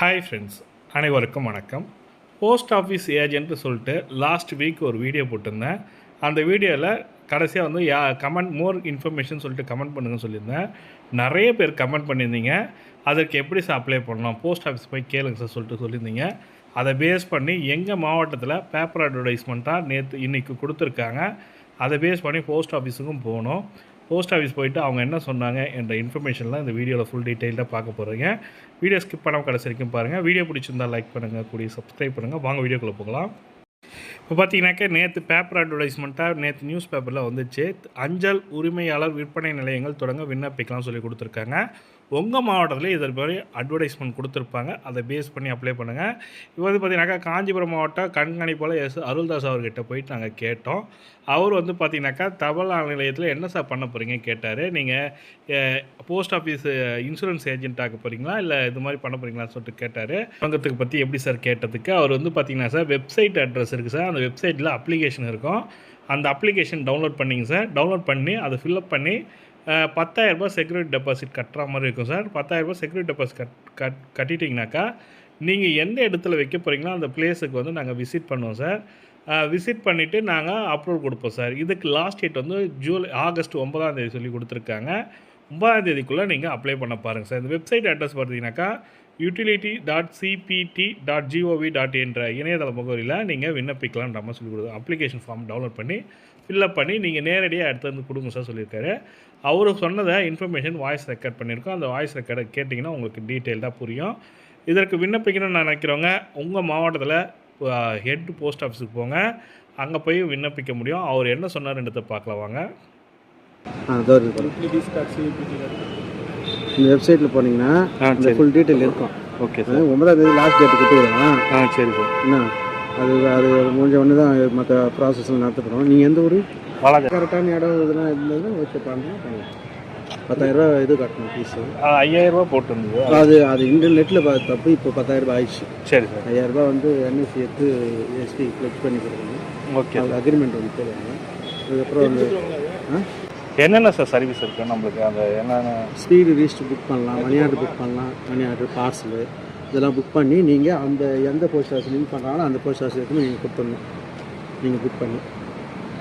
Hi friends அனைவருக்கும் வணக்கம். Post office agent சொல்லிட்டு லாஸ்ட் வீக் ஒரு வீடியோ போட்டிருந்தேன். அந்த வீடியோவில் கடைசியாக வந்து யா கமெண்ட் மோர் இன்ஃபர்மேஷன் சொல்லிட்டு கமெண்ட் பண்ணுங்கன்னு சொல்லியிருந்தேன். நிறைய பேர் கமெண்ட் பண்ணியிருந்தீங்க. அதற்கு எப்படி சார் அப்ளை பண்ணலாம்? போஸ்ட் ஆஃபீஸ் போய் கேளுங்க சார் சொல்லிட்டு சொல்லியிருந்தீங்க. அதை பேஸ் பண்ணி எங்கள் மாவட்டத்தில் பேப்பர் அட்வர்டைஸ்மெண்ட்டாக நேற்று இன்றைக்கி கொடுத்துருக்காங்க. அதை பேஸ் பண்ணி போஸ்ட் ஆஃபீஸுக்கும் போகணும். போஸ்ட் ஆஃபீஸ் போயிட்டு அவங்க என்ன சொன்னாங்க என்ற இன்ஃபர்மேஷன்லாம் இந்த வீடியோவில் ஃபுல் டீட்டெயிலாக பார்க்க போகிறீங்க வீடியோ ஸ்கிப் பண்ணாமல் கடைசி வரைக்கும் பாருங்கள் வீடியோ பிடிச்சிருந்தால் லைக் பண்ணுங்கள் கூடிய சப்ஸ்கிரைப் பண்ணுங்கள் வாங்க வீடியோக்குள்ளே போகலாம். இப்போ பார்த்தீங்கன்னாக்கா நேற்று பேப்பர் அட்வர்டைஸ்மெண்ட்டாக நேற்று நியூஸ் பேப்பரில் வந்துச்சு. அஞ்சல் உரிமையாளர் விற்பனை நிலையங்கள் தொடங்க விண்ணப்பிக்கலாம் சொல்லி கொடுத்துருக்காங்க. உங்கள் மாவட்டத்தில் இதற்கு மாதிரி அட்வர்டைஸ்மெண்ட் கொடுத்துருப்பாங்க. அதை பேஸ் பண்ணி அப்ளை பண்ணுங்கள் இப்போ வந்து பார்த்தீங்கன்னாக்கா காஞ்சிபுரம் மாவட்ட கண்காணிப்பாளர் எஸ் அருள்தாஸ் அவர்கிட்ட போயிட்டு நாங்கள் கேட்டோம். அவர் வந்து பார்த்தீங்கன்னாக்கா தபால் நிலையத்தில் என்ன சார் பண்ண போகிறீங்க கேட்டார். நீங்கள் போஸ்ட் ஆஃபீஸ் இன்சூரன்ஸ் ஏஜென்ட் ஆக போகிறீங்களா இல்லை இது மாதிரி பண்ண போகிறீங்களான்னு சொல்லிட்டு கேட்டார். சங்கத்துக்கு பற்றி எப்படி சார் கேட்டதுக்கு அவர் வந்து பார்த்தீங்கன்னா சார் வெப்சைட் அட்ரஸ் இருக்குது சார் அந்த வெப்சைட்டில் அப்ளிகேஷன் இருக்கும். அந்த அப்ளிகேஷன் டவுன்லோட் பண்ணிங்க சார் டவுன்லோட் பண்ணி அதை ஃபில்அப் பண்ணி அஹ், 10000 ரூபாய் செக்யூரிட்டி டெபாசிட் கட்டுற மாதிரி இருக்கும் சார். 10000 ரூபாய் செக்யூரிட்டி டெபாசிட் கட் கட் கட்டிட்டிங்கனாக்கா நீங்கள் எந்த இடத்துல வைக்க போகிறீங்களோ அந்த பிளேஸுக்கு வந்து நாங்கள் விசிட் பண்ணுவோம் சார். விசிட் பண்ணிவிட்டு நாங்கள் அப்ரூவல் கொடுப்போம் சார். இதுக்கு லாஸ்ட் டேட் வந்து ஜூலை ஆகஸ்ட் ஒன்பதாம் தேதி சொல்லி கொடுத்துருக்காங்க. ஒன்பதாம் தேதிக்குள்ளே நீங்கள் அப்ளை பண்ண பாருங்கள் சார். இந்த வெப்சைட் அட்ரஸ் பார்த்தீங்கன்னாக்கா utility dot CPT dot GOV dot என்ற இணையதள முகவரியில் நீங்கள் விண்ணப்பிக்கலான்ற மாதிரி சொல்லி கொடுங்க அப்ளிகேஷன் ஃபார்ம் டவுன்லோட் பண்ணி ஃபில்அப் பண்ணி நீங்கள் நேரடியாக எடுத்து வந்து கொடுங்க சார் சொல்லியிருக்காரு. அவர் சொன்னதை இன்ஃபர்மேஷன் வாய்ஸ் ரெக்கார்ட் பண்ணியிருக்கோம். அந்த வாய்ஸ் ரெக்கார்டை கேட்டிங்கன்னா உங்களுக்கு டீட்டெயில்டாக புரியும். இதற்கு விண்ணப்பிக்கணும்னு நினைக்கிறவங்க உங்கள் மாவட்டத்தில் ஹெட் போஸ்ட் ஆஃபீஸுக்கு போங்க. அங்கே போய் விண்ணப்பிக்க முடியும். அவர் என்ன சொன்னார்ன்றதை பார்க்கலாம் வாங்க ஆ அதோ இருக்கு பாருங்க. இந்த வெப்சைட்டில் போனீங்கன்னா அந்த சரி. ஃபுல் டீட்டெயில் இருக்கும். ஓகே அது ஒன்பதாம் தேதி லாஸ்ட் டேட் கொடுத்துருவோம் ஆ சரி சார். என்ன? அது அது முடிஞ்ச உடனே தான் மற்ற ப்ராசஸ்லாம் நடத்தப்படும். நீங்கள் எந்த ஊர்? கரெக்டான இடம் இதெல்லாம் இருந்ததுன்னா ஓகே பண்ணுங்க பத்தாயிரரூபா இது கட்டணும் ஃபீஸு ஐயாயிரம் ரூபாய் போட்டிருந்தது. அது அது இன்டர்நெட்டில் தப்பு. இப்போ பத்தாயிரரூபா ஆயிடுச்சு. சரி சார். ஐயாயிரரூபா வந்து என்எஸ்சி எடுத்து எஸ்டி ஃப்ளெக்ஸ் பண்ணி கொடுக்கணும். ஓகே அக்ரிமெண்ட் வந்து போடுவாங்க. அதுக்கப்புறம் வந்து ஆ? என்னென்ன சார் சர்வீஸ் இருக்குது நம்மளுக்கு அந்த என்னென்ன? ஸ்பீடு ரிஜிஸ்டர் புக் பண்ணலாம் மணி ஆர்டர் புக் பண்ணலாம் மணி ஆர்டர் பார்சலு இதெல்லாம் புக் பண்ணி நீங்கள் அந்த எந்த போஸ்ட் ஆஃபீஸ் லிங்க் பண்ணுறாங்களோ அந்த போஸ்ட் ஆஃபீஸ் எடுத்து நீங்கள் கொடுத்துடணும். நீங்கள் புக் பண்ணி.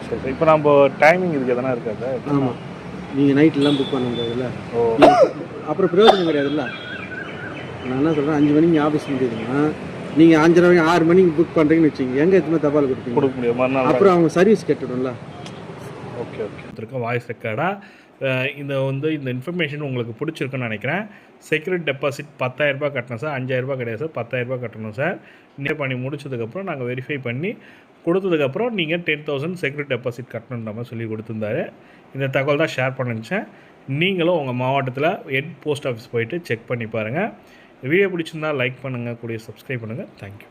சரி இப்போ நம்ம டைமிங் இதுக்கு எதனா இருக்கா சார்? ஆமாம் நீங்கள் நைட்லாம் புக் பண்ண முடியாதுல்ல? ஓ. அப்புறம் பிரயோஜனம் கிடையாதுல்ல? நான் என்ன சொல்கிறேன் அஞ்சு மணிக்கு ஆஃபீஸ் முடியுதுன்னா நீங்கள் அஞ்சரை மணி ஆறு மணிக்கு புக் பண்ணுறீங்கன்னு வச்சுங்க எங்கே எத்தனை தபால் கொடுப்பீங்க? கொடுக்க முடியும் அப்புறம் அவங்க சர்வீஸ் கேட்டுடும்ல? Okay okay. கொடுத்துருக்கோம் வாய்ஸ் ரெக்கார்டாக இந்த வந்து இந்த இன்ஃபர்மேஷன் உங்களுக்கு பிடிச்சிருக்குன்னு நினைக்கிறேன். செக்யூரிட் டெபாசிட் பத்தாயிரரூபா கட்டணும் சார் அஞ்சாயிரரூபா கிடையாது சார் பத்தாயிரரூபா கட்டணும் சார் நீங்கள் பண்ணி முடிச்சதுக்கப்புறம் நாங்கள் வெரிஃபை பண்ணி கொடுத்ததுக்கப்புறம் நீங்கள் டென் தௌசண்ட் செக்யூரிட் டெபாசிட் கட்டணுன்ற மாதிரி சொல்லி கொடுத்துருந்தாரு. இந்த தகவல் தான் ஷேர் பண்ணிச்சேன் நீங்களும் உங்கள் மாவட்டத்தில் ஹெட் போஸ்ட் ஆஃபீஸ் போயிட்டு செக் பண்ணி பாருங்கள் வீடியோ பிடிச்சிருந்தா லைக் பண்ணுங்கள் கூடிய சப்ஸ்கிரைப் பண்ணுங்கள் தேங்க்யூ